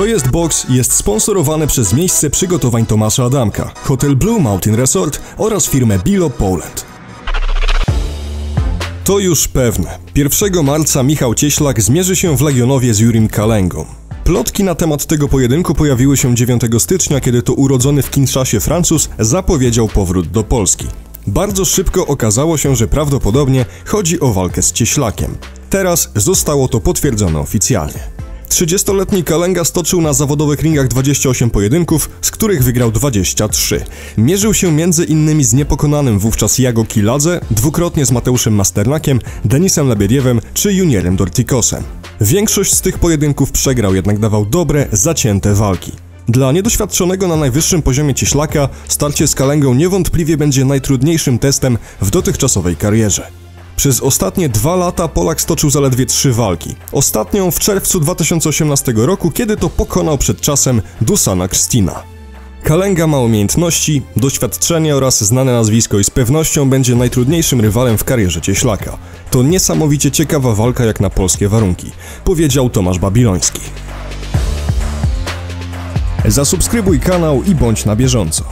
To jest Box jest sponsorowane przez miejsce przygotowań Tomasza Adamka, Hotel Blue Mountain Resort oraz firmę Bilo Poland. To już pewne. 1 marca Michał Cieślak zmierzy się w Legionowie z Jurim Kalengą. Plotki na temat tego pojedynku pojawiły się 9 stycznia, kiedy to urodzony w Kinszasie Francuz zapowiedział powrót do Polski. Bardzo szybko okazało się, że prawdopodobnie chodzi o walkę z Cieślakiem. Teraz zostało to potwierdzone oficjalnie. 30-letni Kalenga stoczył na zawodowych ringach 28 pojedynków, z których wygrał 23. Mierzył się innymi z niepokonanym wówczas Jago Kiladze, dwukrotnie z Mateuszem Masternakiem, Denisem Lebiediewem czy Juniorem Dortikosem. Większość z tych pojedynków przegrał, jednak dawał dobre, zacięte walki. Dla niedoświadczonego na najwyższym poziomie cieślaka starcie z Kalengą niewątpliwie będzie najtrudniejszym testem w dotychczasowej karierze. Przez ostatnie dwa lata Polak stoczył zaledwie trzy walki. Ostatnią w czerwcu 2018 roku, kiedy to pokonał przed czasem Dusana Kristina. Kalenga ma umiejętności, doświadczenie oraz znane nazwisko i z pewnością będzie najtrudniejszym rywalem w karierze Cieślaka. To niesamowicie ciekawa walka jak na polskie warunki, powiedział Tomasz Babiloński. Zasubskrybuj kanał i bądź na bieżąco.